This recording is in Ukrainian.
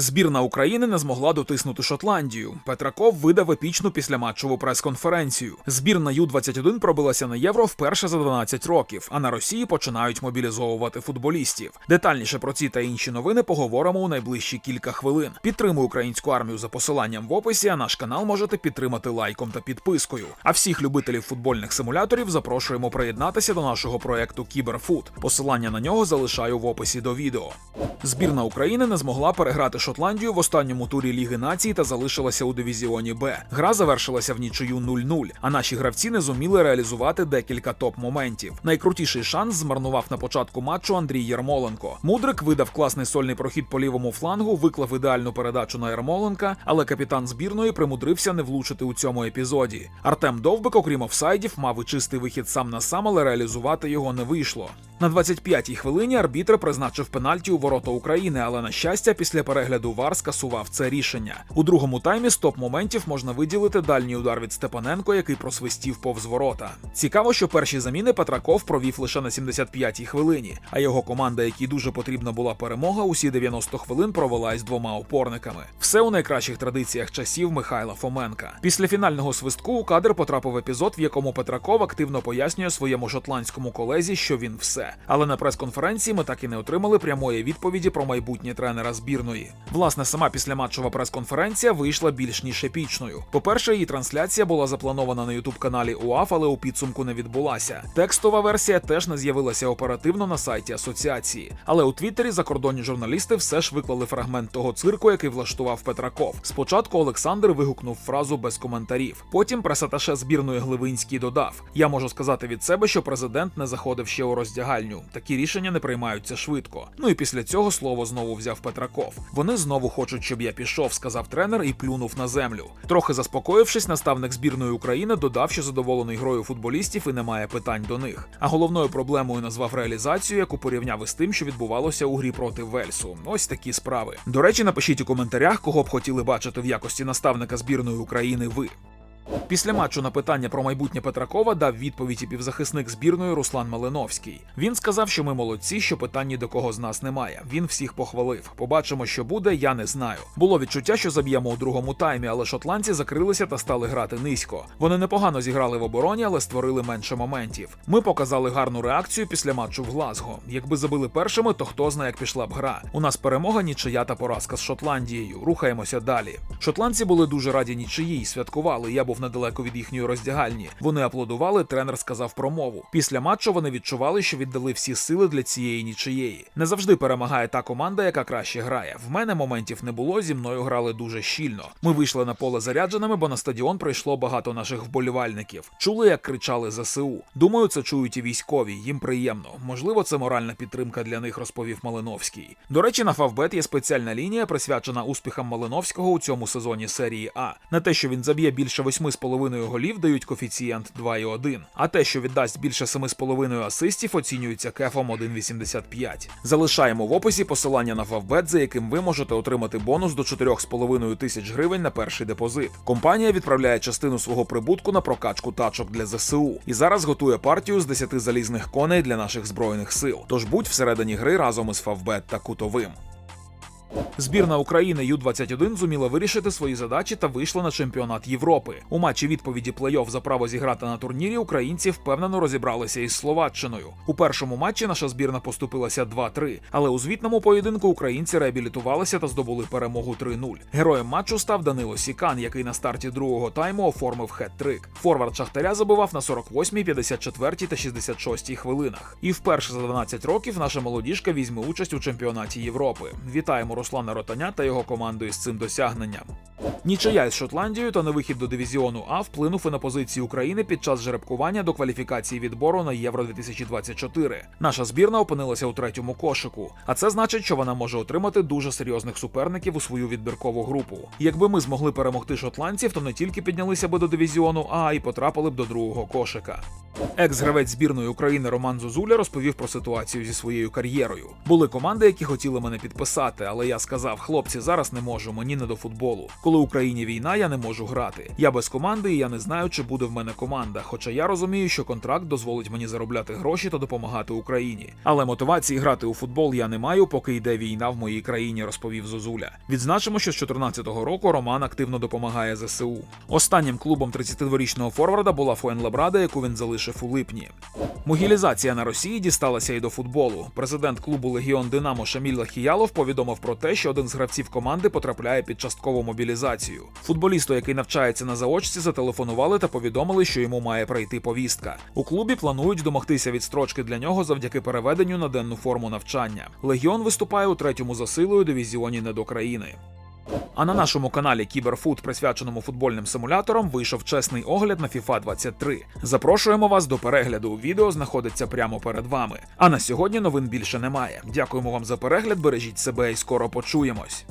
Збірна України не змогла дотиснути Шотландію. Петраков видав епічну післяматчеву прес-конференцію. Збірна Ю-21 пробилася на євро вперше за 12 років, а на Росії починають мобілізовувати футболістів. Детальніше про ці та інші новини поговоримо у найближчі кілька хвилин. Підтримуй українську армію за посиланням в описі. А наш канал можете підтримати лайком та підпискою. А всіх любителів футбольних симуляторів запрошуємо приєднатися до нашого проекту Кіберфут. Посилання на нього залишаю в описі до відео. Збірна України не змогла переграти Шотландію в останньому турі Ліги націй та залишилася у дивізіоні Б. Гра завершилася в нічию 0-0, а наші гравці не зуміли реалізувати декілька топ-моментів. Найкрутіший шанс змарнував на початку матчу Андрій Єрмоленко. Мудрик видав класний сольний прохід по лівому флангу, виклав ідеальну передачу на Єрмоленка, але капітан збірної примудрився не влучити у цьому епізоді. Артем Довбик, окрім офсайдів, мав і чистий вихід сам на сам, але реалізувати його не вийшло. На 25-й хвилині арбітр призначив пенальті у ворота України, але на щастя, після перегляду ВАР скасував це рішення. У другому таймі з топ-моментів можна виділити дальній удар від Степаненко, який просвистів повз ворота. Цікаво, що перші заміни Петраков провів лише на 75-й хвилині, а його команда, якій дуже потрібна була перемога, усі 90 хвилин провела із двома опорниками. Все у найкращих традиціях часів Михайла Фоменка. Після фінального свистку у кадр потрапив епізод, в якому Петраков активно пояснює своєму шотландському колезі, що він все. Але на прес-конференції ми так і не отримали прямої відповіді про майбутнє тренера збірної. Власне, сама післяматчева прес-конференція вийшла більш ніж епічною. По-перше, її трансляція була запланована на ютуб-каналі УАФ, але у підсумку не відбулася. Текстова версія теж не з'явилася оперативно на сайті асоціації. Але у Твіттері закордонні журналісти все ж виклали фрагмент того цирку, який влаштував Петраков. Спочатку Олександр вигукнув фразу без коментарів. Потім пресаташе збірної Гливинський додав: Я можу сказати від себе, що президент не заходив ще у роздягальню. Такі рішення не приймаються швидко. Ну і після цього слово знову взяв Петраков. Вони знову хочуть, щоб я пішов, сказав тренер і плюнув на землю. Трохи заспокоївшись, наставник збірної України додав, що задоволений грою футболістів і немає питань до них. А головною проблемою назвав реалізацію, яку порівняв із тим, що відбувалося у грі проти Вельсу. Ось такі справи. До речі, напишіть у коментарях, кого б хотіли бачити в якості наставника збірної України ви. Після матчу на питання про майбутнє Петракова дав відповідь і півзахисник збірної Руслан Малиновський. Він сказав, що ми молодці, що питань ні до кого з нас немає. Він всіх похвалив. Побачимо, що буде, я не знаю. Було відчуття, що заб'ємо у другому таймі, але шотландці закрилися та стали грати низько. Вони непогано зіграли в обороні, але створили менше моментів. Ми показали гарну реакцію після матчу в Глазго. Якби забили першими, то хто знає, як пішла б гра. У нас перемога, нічия та поразка з Шотландією. Рухаємося далі. Шотландці були дуже раді нічиїй, святкували. Я був недалеко від їхньої роздягальні. Вони аплодували. Тренер сказав промову. Після матчу вони відчували, що віддали всі сили для цієї нічиєї. Не завжди перемагає та команда, яка краще грає. В мене моментів не було. Зі мною грали дуже щільно. Ми вийшли на поле зарядженими, бо на стадіон прийшло багато наших вболівальників. Чули, як кричали ЗСУ. Думаю, це чують і військові. Їм приємно. Можливо, це моральна підтримка для них, розповів Малиновський. До речі, на Фавбет є спеціальна лінія, присвячена успіхам Малиновського у цьому сезоні серії А. На те, що він заб'є більше 8,5 голів, дають коефіцієнт 2,1. А те, що віддасть більше 7,5 асистів, оцінюється кефом 1,85. Залишаємо в описі посилання на Фавбет, за яким ви можете отримати бонус до 4,5 тисяч гривень на перший депозит. Компанія відправляє частину свого прибутку на прокачку тачок для ЗСУ і зараз готує партію з 10 залізних коней для наших збройних сил. Тож будь всередині гри разом із Фавбет та Кутовим. Збірна України Ю-21 зуміла вирішити свої задачі та вийшла на чемпіонат Європи. У матчі відповіді плей-офф за право зіграти на турнірі українці впевнено розібралися із Словаччиною. У першому матчі наша збірна поступилася 2-3, але у звітному поєдинку українці реабілітувалися та здобули перемогу 3-0. Героєм матчу став Данило Сікан, який на старті другого тайму оформив хет-трик. Форвард Шахтаря забивав на 48, 54 та 66 хвилинах. І вперше за 12 років наша молодіжка візьме участь у чемпіонаті Європи. Вітаємо Руслана Ротаня та його команду із цим досягненням. Нічия з Шотландією та невихід до дивізіону А вплинув і на позиції України під час жеребкування до кваліфікації відбору на Євро 2024. Наша збірна опинилася у третьому кошику, а це значить, що вона може отримати дуже серйозних суперників у свою відбіркову групу. Якби ми змогли перемогти шотландців, то не тільки піднялися би до дивізіону А, а й потрапили б до другого кошика. Екс-гравець збірної України Роман Зозуля розповів про ситуацію зі своєю кар'єрою. Були команди, які хотіли мене підписати, але я сказав: хлопці, зараз не можу, мені не до футболу. Коли Україні війна, я не можу грати. Я без команди, і я не знаю, чи буде в мене команда. Хоча я розумію, що контракт дозволить мені заробляти гроші та допомагати Україні. Але мотивації грати у футбол я не маю, поки йде війна в моїй країні, розповів Зозуля. Відзначимо, що з 2014 року Роман активно допомагає ЗСУ. Останнім клубом 32-річного форварда була Фуенлабрада, яку він залишив у липні. Могілізація на Росії дісталася і до футболу. Президент клубу Легіон Динамо Шаміль Лахіялов повідомив про те, що один з гравців команди потрапляє під часткову мобілізацію. Футболісту, який навчається на заочці, зателефонували та повідомили, що йому має прийти повістка. У клубі планують домогтися відстрочки для нього завдяки переведенню на денну форму навчання. Легіон виступає у третьому за силою дивізіоні недокраїни. А на нашому каналі Кіберфуд, присвяченому футбольним симуляторам, вийшов чесний огляд на FIFA 23. Запрошуємо вас до перегляду. Відео знаходиться прямо перед вами. А на сьогодні новин більше немає. Дякуємо вам за перегляд. Бережіть себе і скоро почуємось.